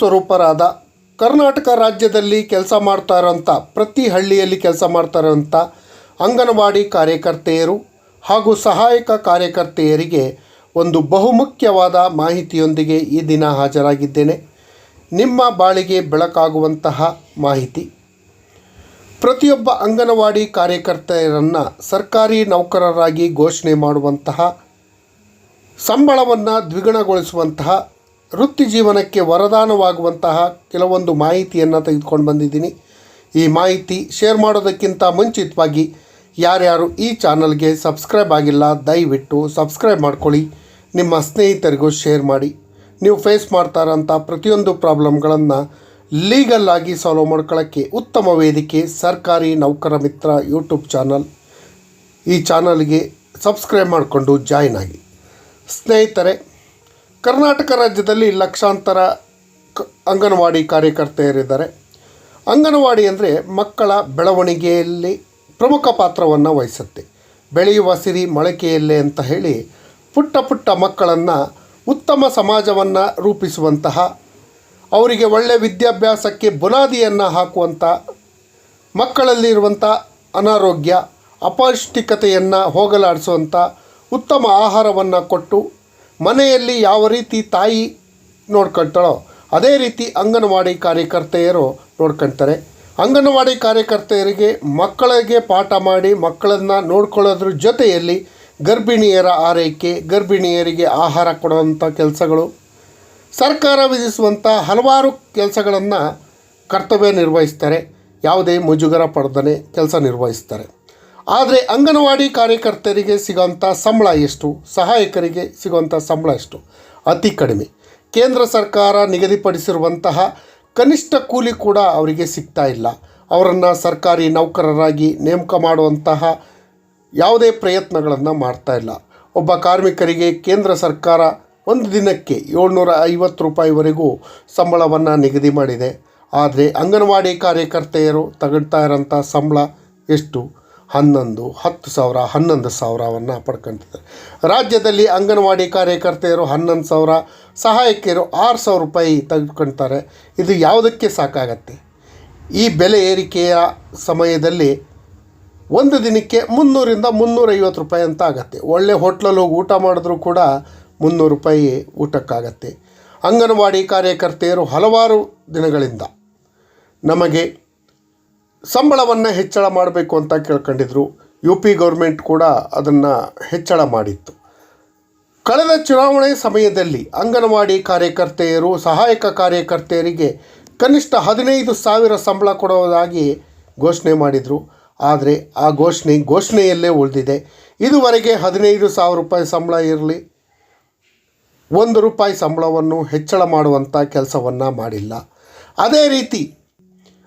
ಸ್ವರೂಪರಾದ ಕರ್ನಾಟಕ ರಾಜ್ಯದಲ್ಲಿ ಕೆಲಸ ಮಾಡ್ತಾ ಇರೋಂಥ ಪ್ರತಿ ಹಳ್ಳಿಯಲ್ಲಿ ಕೆಲಸ ಮಾಡ್ತಾ ಇರೋಂಥ ಅಂಗನವಾಡಿ ಕಾರ್ಯಕರ್ತೆಯರು ಹಾಗೂ ಸಹಾಯಕ ಕಾರ್ಯಕರ್ತೆಯರಿಗೆ ಒಂದು ಬಹುಮುಖ್ಯವಾದ ಮಾಹಿತಿಯೊಂದಿಗೆ ಈ ದಿನ ಹಾಜರಾಗಿದ್ದೇನೆ. ನಿಮ್ಮ ಬಾಳಿಗೆ ಬೆಳಕಾಗುವಂತಹ ಮಾಹಿತಿ. ಪ್ರತಿಯೊಬ್ಬ ಅಂಗನವಾಡಿ ಕಾರ್ಯಕರ್ತೆಯರನ್ನು ಸರ್ಕಾರಿ ನೌಕರರಾಗಿ ಘೋಷಣೆ ಮಾಡುವಂತಹ, ಸಂಬಳವನ್ನು ದ್ವಿಗುಣಗೊಳಿಸುವಂತಹ ವೃತ್ತಿ ಜೀವನಕ್ಕೆ ವರದಾನವಾಗುವಂತಹ ಕೆಲವೊಂದು ಮಾಹಿತಿಯನ್ನು ತೆಗೆದುಕೊಂಡು ಬಂದಿದ್ದೀನಿ. ಈ ಮಾಹಿತಿ ಶೇರ್ ಮಾಡೋದಕ್ಕಿಂತ ಮುಂಚಿತವಾಗಿ ಯಾರ್ಯಾರು ಈ ಚಾನಲ್ಗೆ ಸಬ್ಸ್ಕ್ರೈಬ್ ಆಗಿಲ್ಲ, ದಯವಿಟ್ಟು ಸಬ್ಸ್ಕ್ರೈಬ್ ಮಾಡ್ಕೊಳ್ಳಿ. ನಿಮ್ಮ ಸ್ನೇಹಿತರಿಗೂ ಶೇರ್ ಮಾಡಿ. ನೀವು ಫೇಸ್ ಮಾಡ್ತಾ ಇರೋಂಥ ಪ್ರತಿಯೊಂದು ಪ್ರಾಬ್ಲಮ್ಗಳನ್ನು ಲೀಗಲ್ ಆಗಿ ಸಾಲ್ವ್ ಮಾಡ್ಕೊಳ್ಳೋಕ್ಕೆ ಉತ್ತಮ ವೇದಿಕೆ ಸರ್ಕಾರಿ ನೌಕರ ಮಿತ್ರ ಯೂಟ್ಯೂಬ್ ಚಾನಲ್ ಈ ಚಾನಲ್ಗೆ ಸಬ್ಸ್ಕ್ರೈಬ್ ಮಾಡಿಕೊಂಡು ಜಾಯಿನ್ ಆಗಿ. ಸ್ನೇಹಿತರೆ ಕರ್ನಾಟಕ ರಾಜ್ಯದಲ್ಲಿ ಲಕ್ಷಾಂತರ ಕ ಅಂಗನವಾಡಿ ಕಾರ್ಯಕರ್ತೆಯರಿದ್ದಾರೆ. ಅಂಗನವಾಡಿ ಅಂದರೆ ಮಕ್ಕಳ ಬೆಳವಣಿಗೆಯಲ್ಲಿ ಪ್ರಮುಖ ಪಾತ್ರವನ್ನು ವಹಿಸುತ್ತೆ. ಬೆಳೆಯುವ ಸಿರಿ ಮೊಳಕೆಯಲ್ಲೇ ಅಂತ ಹೇಳಿ ಪುಟ್ಟ ಪುಟ್ಟ ಮಕ್ಕಳನ್ನು ಉತ್ತಮ ಸಮಾಜವನ್ನು ರೂಪಿಸುವಂತಹ, ಅವರಿಗೆ ಒಳ್ಳೆಯ ವಿದ್ಯಾಭ್ಯಾಸಕ್ಕೆ ಬುನಾದಿಯನ್ನು ಹಾಕುವಂಥ ಮಕ್ಕಳಲ್ಲಿರುವಂಥ ಅನಾರೋಗ್ಯ, ಅಪೌಷ್ಟಿಕತೆಯನ್ನು ಹೋಗಲಾಡಿಸುವಂಥ ಉತ್ತಮ ಆಹಾರವನ್ನು ಕೊಟ್ಟು ಮನೆಯಲ್ಲಿ ಯಾವ ರೀತಿ ತಾಯಿ ನೋಡ್ಕೊಳ್ತಾಳೋ ಅದೇ ರೀತಿ ಅಂಗನವಾಡಿ ಕಾರ್ಯಕರ್ತೆಯರು ನೋಡ್ಕೊಳ್ತಾರೆ ಅಂಗನವಾಡಿ ಕಾರ್ಯಕರ್ತೆಯರಿಗೆ ಮಕ್ಕಳಿಗೆ ಪಾಠ ಮಾಡಿ ಮಕ್ಕಳನ್ನು ನೋಡ್ಕೊಳ್ಳೋದ್ರ ಜೊತೆಯಲ್ಲಿ ಗರ್ಭಿಣಿಯರ ಆರೈಕೆ, ಗರ್ಭಿಣಿಯರಿಗೆ ಆಹಾರ ಕೊಡುವಂಥ ಕೆಲಸಗಳು, ಸರ್ಕಾರ ವಿಧಿಸುವಂಥ ಹಲವಾರು ಕೆಲಸಗಳನ್ನು ಕರ್ತವ್ಯ ನಿರ್ವಹಿಸ್ತಾರೆ. ಯಾವುದೇ ಮುಜುಗರ ಪಡೆದನೆ ಕೆಲಸ ನಿರ್ವಹಿಸ್ತಾರೆ. ಆದರೆ ಅಂಗನವಾಡಿ ಕಾರ್ಯಕರ್ತರಿಗೆ ಸಿಗೋಂಥ ಸಂಬಳ ಎಷ್ಟು? ಸಹಾಯಕರಿಗೆ ಸಿಗುವಂಥ ಸಂಬಳ ಎಷ್ಟು? ಅತಿ ಕಡಿಮೆ. ಕೇಂದ್ರ ಸರ್ಕಾರ ನಿಗದಿಪಡಿಸಿರುವಂತಹ ಕನಿಷ್ಠ ಕೂಲಿ ಕೂಡ ಅವರಿಗೆ ಸಿಗ್ತಾ ಇಲ್ಲ. ಅವರನ್ನು ಸರ್ಕಾರಿ ನೌಕರರಾಗಿ ನೇಮಕ ಮಾಡುವಂತಹ ಯಾವುದೇ ಪ್ರಯತ್ನಗಳನ್ನು ಮಾಡ್ತಾ ಇಲ್ಲ. ಒಬ್ಬ ಕಾರ್ಮಿಕರಿಗೆ ಕೇಂದ್ರ ಸರ್ಕಾರ ಒಂದು ದಿನಕ್ಕೆ ಏಳ್ನೂರ ಐವತ್ತು ರೂಪಾಯಿವರೆಗೂ ಸಂಬಳವನ್ನು ನಿಗದಿ ಮಾಡಿದೆ. ಆದರೆ ಅಂಗನವಾಡಿ ಕಾರ್ಯಕರ್ತೆಯರು ತಗೊಳ್ತಾ ಇರೋಂಥ ಸಂಬಳ ಎಷ್ಟು? ಹನ್ನೊಂದು, ಹತ್ತು ಸಾವಿರ, ಹನ್ನೊಂದು ಸಾವಿರವನ್ನು ಪಡ್ಕೊತಿದ್ದಾರೆ ರಾಜ್ಯದಲ್ಲಿ ಅಂಗನವಾಡಿ ಕಾರ್ಯಕರ್ತೆಯರು ಹನ್ನೊಂದು ಸಾವಿರ, ಸಹಾಯಕಿಯರು ಆರು ಸಾವಿರ ರೂಪಾಯಿ ತೆಗೆದುಕೊಳ್ತಾರೆ ಇದು ಯಾವುದಕ್ಕೆ ಸಾಕಾಗತ್ತೆ? ಈ ಬೆಲೆ ಏರಿಕೆಯ ಸಮಯದಲ್ಲಿ ಒಂದು ದಿನಕ್ಕೆ ಮುನ್ನೂರಿಂದ ಮುನ್ನೂರೈವತ್ತು ರೂಪಾಯಿ ಅಂತ ಆಗತ್ತೆ. ಒಳ್ಳೆ ಹೋಟ್ಲಲ್ಲಿ ಹೋಗಿ ಊಟ ಮಾಡಿದ್ರೂ ಕೂಡ ಮುನ್ನೂರು ರೂಪಾಯಿ ಊಟಕ್ಕಾಗತ್ತೆ. ಅಂಗನವಾಡಿ ಕಾರ್ಯಕರ್ತೆಯರು ಹಲವಾರು ದಿನಗಳಿಂದ ನಮಗೆ ಸಂಬಳವನ್ನು ಹೆಚ್ಚಳ ಮಾಡಬೇಕು ಅಂತ ಕೇಳ್ಕೊಂಡಿದ್ರು. ಯು ಪಿ ಗೌರ್ಮೆಂಟ್ ಕೂಡ ಅದನ್ನು ಹೆಚ್ಚಳ ಮಾಡಿತ್ತು. ಕಳೆದ ಚುನಾವಣೆ ಸಮಯದಲ್ಲಿ ಅಂಗನವಾಡಿ ಕಾರ್ಯಕರ್ತೆಯರು, ಸಹಾಯಕ ಕಾರ್ಯಕರ್ತೆಯರಿಗೆ ಕನಿಷ್ಠ ಹದಿನೈದು ಸಾವಿರ ಸಂಬಳ ಕೊಡುವುದಾಗಿ ಘೋಷಣೆ ಮಾಡಿದರು. ಆದರೆ ಆ ಘೋಷಣೆ ಘೋಷಣೆಯಲ್ಲೇ ಉಳಿದಿದೆ. ಇದುವರೆಗೆ ಹದಿನೈದು ಸಾವಿರ ರೂಪಾಯಿ ಸಂಬಳ ಇರಲಿ, ಒಂದು ರೂಪಾಯಿ ಸಂಬಳವನ್ನು ಹೆಚ್ಚಳ ಮಾಡುವಂಥ ಕೆಲಸವನ್ನು ಮಾಡಿಲ್ಲ. ಅದೇ ರೀತಿ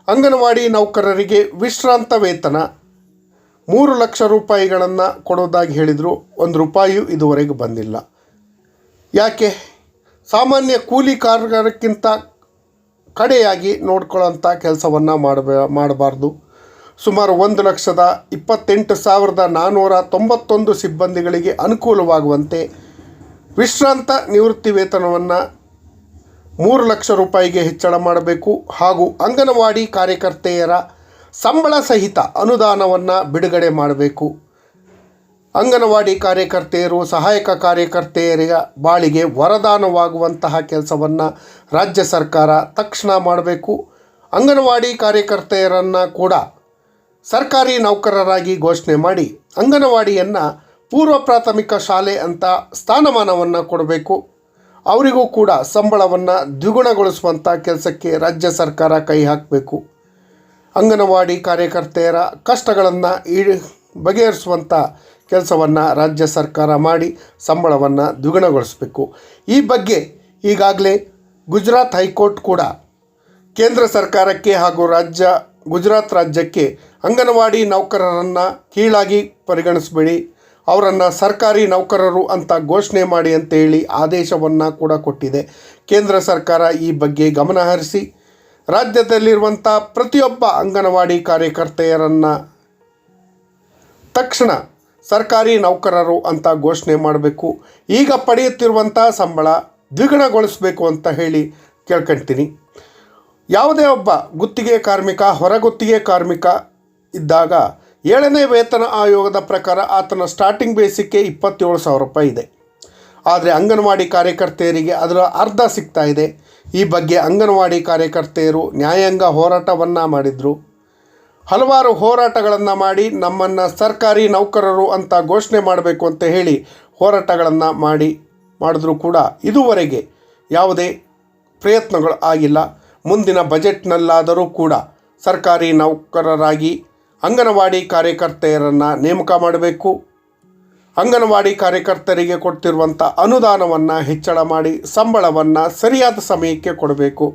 ಅಂಗನವಾಡಿ ನೌಕರರಿಗೆ ವಿಶ್ರಾಂತ ವೇತನ. ಮೂರು ಲಕ್ಷ ರೂಪಾಯಿಗಳನ್ನು ಕೊಡೋದಾಗಿ ಹೇಳಿದರು, ಒಂದು ರೂಪಾಯಿಯೂ ಇದುವರೆಗೂ ಬಂದಿಲ್ಲ. ಯಾಕೆ? ಸಾಮಾನ್ಯ ಕೂಲಿ ಕಾರ್ಮಿಕರಿಗಿಂತ ಕಡೆಯಾಗಿ ನೋಡ್ಕೊಳ್ಳೋಂಥ ಕೆಲಸವನ್ನು ಮಾಡಬ, ಮಾಡಬಾರ್ದು. ಸುಮಾರು ಒಂದು ಲಕ್ಷದ ಇಪ್ಪತ್ತೆಂಟು ಸಾವಿರದ ನಾನ್ನೂರ ತೊಂಬತ್ತೊಂದು ಸಿಬ್ಬಂದಿಗಳಿಗೆ ಅನುಕೂಲವಾಗುವಂತೆ ವಿಶ್ರಾಂತ ನಿವೃತ್ತಿ ವೇತನವನ್ನು ಮೂರು ಲಕ್ಷ ರೂಪಾಯಿಗೆ ಹೆಚ್ಚಳ ಮಾಡಬೇಕು ಹಾಗೂ ಅಂಗನವಾಡಿ ಕಾರ್ಯಕರ್ತೆಯರ ಸಂಬಳ ಸಹಿತ ಅನುದಾನವನ್ನು ಬಿಡುಗಡೆ ಮಾಡಬೇಕು. ಅಂಗನವಾಡಿ ಕಾರ್ಯಕರ್ತೆಯರು, ಸಹಾಯಕ ಕಾರ್ಯಕರ್ತೆಯರ ಬಾಳಿಗೆ ವರದಾನವಾಗುವಂತಹ ಕೆಲಸವನ್ನು ರಾಜ್ಯ ಸರ್ಕಾರ ತಕ್ಷಣ ಮಾಡಬೇಕು. ಅಂಗನವಾಡಿ ಕಾರ್ಯಕರ್ತೆಯರನ್ನು ಕೂಡ ಸರ್ಕಾರಿ ನೌಕರರಾಗಿ ಘೋಷಣೆ ಮಾಡಿ ಅಂಗನವಾಡಿಯನ್ನು ಪೂರ್ವ ಪ್ರಾಥಮಿಕ ಶಾಲೆ ಅಂತ ಸ್ಥಾನಮಾನವನ್ನು ಕೊಡಬೇಕು. ಅವರಿಗೂ ಕೂಡ ಸಂಬಳವನ್ನು ದ್ವಿಗುಣಗೊಳಿಸುವಂಥ ಕೆಲಸಕ್ಕೆ ರಾಜ್ಯ ಸರ್ಕಾರ ಕೈ ಹಾಕಬೇಕು. ಅಂಗನವಾಡಿ ಕಾರ್ಯಕರ್ತೆಯರ ಕಷ್ಟಗಳನ್ನು ಈ ಬಗೆಹರಿಸುವಂಥ ಕೆಲಸವನ್ನು ರಾಜ್ಯ ಸರ್ಕಾರ ಮಾಡಿ ಸಂಬಳವನ್ನು ದ್ವಿಗುಣಗೊಳಿಸಬೇಕು. ಈ ಬಗ್ಗೆ ಈಗಾಗಲೇ ಗುಜರಾತ್ ಹೈಕೋರ್ಟ್ ಕೂಡ ಕೇಂದ್ರ ಸರ್ಕಾರಕ್ಕೆ ಹಾಗೂ ರಾಜ್ಯ, ಗುಜರಾತ್ ರಾಜ್ಯಕ್ಕೆ ಅಂಗನವಾಡಿ ನೌಕರರನ್ನು ಕೀಳಾಗಿ ಪರಿಗಣಿಸಬೇಡಿ. ಅವರನ್ನು ಸರ್ಕಾರಿ ನೌಕರರು ಅಂತ ಘೋಷಣೆ ಮಾಡಿ ಅಂತೇಳಿ ಆದೇಶವನ್ನು ಕೂಡ ಕೊಟ್ಟಿದೆ. ಕೇಂದ್ರ ಸರ್ಕಾರ ಈ ಬಗ್ಗೆ ಗಮನಹರಿಸಿ ರಾಜ್ಯದಲ್ಲಿರುವಂಥ ಪ್ರತಿಯೊಬ್ಬ ಅಂಗನವಾಡಿ ಕಾರ್ಯಕರ್ತೆಯರನ್ನು ತಕ್ಷಣ ಸರ್ಕಾರಿ ನೌಕರರು ಅಂತ ಘೋಷಣೆ ಮಾಡಬೇಕು. ಈಗ ಪಡೆಯುತ್ತಿರುವಂಥ ಸಂಬಳ ದ್ವಿಗುಣಗೊಳಿಸಬೇಕು ಅಂತ ಹೇಳಿ ಕೇಳ್ಕೊಳ್ತೀನಿ ಯಾವುದೇ ಒಬ್ಬ ಗುತ್ತಿಗೆ ಕಾರ್ಮಿಕ, ಹೊರಗುತ್ತಿಗೆ ಕಾರ್ಮಿಕ ಇದ್ದಾಗ ಏಳನೇ ವೇತನ ಆಯೋಗದ ಪ್ರಕಾರ ಆತನ ಸ್ಟಾರ್ಟಿಂಗ್ ಬೇಸಿಕ್ಗೆ ಇಪ್ಪತ್ತೇಳು ಸಾವಿರ ರೂಪಾಯಿ ಇದೆ. ಆದರೆ ಅಂಗನವಾಡಿ ಕಾರ್ಯಕರ್ತೆಯರಿಗೆ ಅದರ ಅರ್ಧ ಸಿಗ್ತಾ ಇದೆ. ಈ ಬಗ್ಗೆ ಅಂಗನವಾಡಿ ಕಾರ್ಯಕರ್ತೆಯರು ನ್ಯಾಯಾಂಗ ಹೋರಾಟವನ್ನು ಮಾಡಿದರು. ಹಲವಾರು ಹೋರಾಟಗಳನ್ನು ಮಾಡಿ ನಮ್ಮನ್ನು ಸರ್ಕಾರಿ ನೌಕರರು ಅಂತ ಘೋಷಣೆ ಮಾಡಬೇಕು ಅಂತ ಹೇಳಿ ಹೋರಾಟಗಳನ್ನು ಮಾಡಿ, ಮಾಡಿದ್ರೂ ಕೂಡ. ಇದುವರೆಗೆ ಯಾವುದೇ ಪ್ರಯತ್ನಗಳು ಆಗಿಲ್ಲ. ಮುಂದಿನ ಬಜೆಟ್ನಲ್ಲಾದರೂ ಕೂಡ ಸರ್ಕಾರಿ ನೌಕರರಾಗಿ ಅಂಗನವಾಡಿ ಕಾರ್ಯಕರ್ತೆಯರನ್ನು ನೇಮಕ ಮಾಡಬೇಕು. ಅಂಗನವಾಡಿ ಕಾರ್ಯಕರ್ತರಿಗೆ ಕೊಡ್ತಿರುವಂಥ ಅನುದಾನವನ್ನು ಹೆಚ್ಚಳ ಮಾಡಿ ಸಂಬಳವನ್ನು ಸರಿಯಾದ ಸಮಯಕ್ಕೆ ಕೊಡಬೇಕು.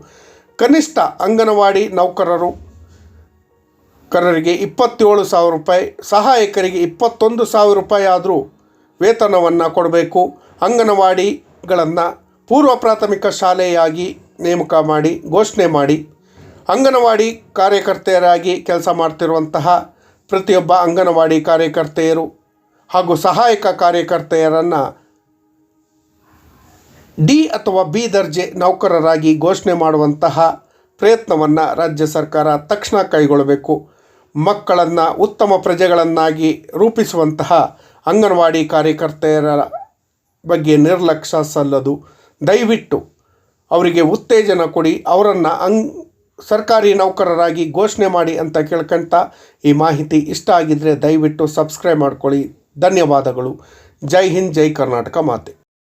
ಕನಿಷ್ಠ ಅಂಗನವಾಡಿ ನೌಕರರು ಕರರಿಗೆ ಇಪ್ಪತ್ತೇಳು ಸಾವಿರ ರೂಪಾಯಿ, ಸಹಾಯಕರಿಗೆ ಇಪ್ಪತ್ತೊಂದು ಸಾವಿರ ರೂಪಾಯಿ ಆದರೂ ವೇತನವನ್ನು ಕೊಡಬೇಕು. ಅಂಗನವಾಡಿಗಳನ್ನು ಪೂರ್ವ ಪ್ರಾಥಮಿಕ ಶಾಲೆಯಾಗಿ ನೇಮಕ ಮಾಡಿ, ಘೋಷಣೆ ಮಾಡಿ. ಅಂಗನವಾಡಿ ಕಾರ್ಯಕರ್ತೆಯರಾಗಿ ಕೆಲಸ ಮಾಡ್ತಿರುವಂತಹ ಪ್ರತಿಯೊಬ್ಬ ಅಂಗನವಾಡಿ ಕಾರ್ಯಕರ್ತೆಯರು ಹಾಗೂ ಸಹಾಯಕ ಕಾರ್ಯಕರ್ತೆಯರನ್ನು ಡಿ ಅಥವಾ ಬಿ ದರ್ಜೆ ನೌಕರರಾಗಿ ಘೋಷಣೆ ಮಾಡುವಂತಹ ಪ್ರಯತ್ನವನ್ನು ರಾಜ್ಯ ಸರ್ಕಾರ ತಕ್ಷಣ ಕೈಗೊಳ್ಳಬೇಕು. ಮಕ್ಕಳನ್ನು ಉತ್ತಮ ಪ್ರಜೆಗಳನ್ನಾಗಿ ರೂಪಿಸುವಂತಹ ಅಂಗನವಾಡಿ ಕಾರ್ಯಕರ್ತೆಯರ ಬಗ್ಗೆ ನಿರ್ಲಕ್ಷ್ಯ ಸಲ್ಲದು. ದಯವಿಟ್ಟು ಅವರಿಗೆ ಉತ್ತೇಜನ ಕೊಡಿ, ಅವರನ್ನು ಅಂಗ್ ಸರ್ಕಾರಿ ನೌಕರರಾಗಿ ಘೋಷಣೆ ಮಾಡಿ ಅಂತ ಕೇಳ್ಕೊಂತ ಈ ಮಾಹಿತಿ ಇಷ್ಟ ಆಗಿದ್ದರೆ ದಯವಿಟ್ಟು ಸಬ್ಸ್ಕ್ರೈಬ್ ಮಾಡ್ಕೊಳ್ಳಿ. ಧನ್ಯವಾದಗಳು. ಜೈ ಹಿಂದ್, ಜೈ ಕರ್ನಾಟಕ ಮಾತೆ.